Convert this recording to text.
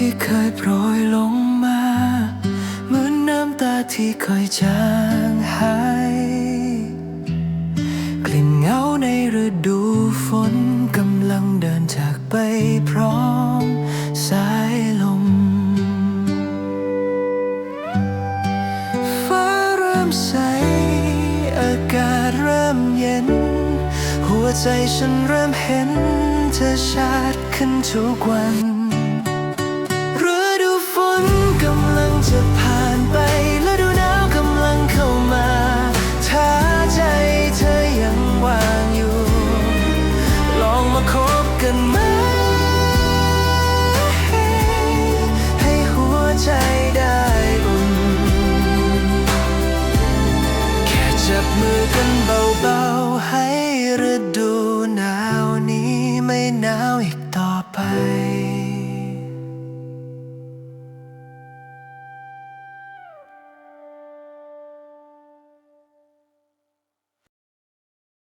ที่เคยโปรยลงมา เหมือนน้ำตาที่เคยจางหาย กลิ่นเงาในฤดูฝนกำลังเดินจากไปพร้อมสายลม ฟ้าเริ่มใส อากาศเริ่มเย็น หัวใจฉันเริ่มเห็นเธอชัดขึ้นทุกวัน มือกันเบาๆ ให้ฤดูหนาวนี้ไม่หนาวอีกต่อไป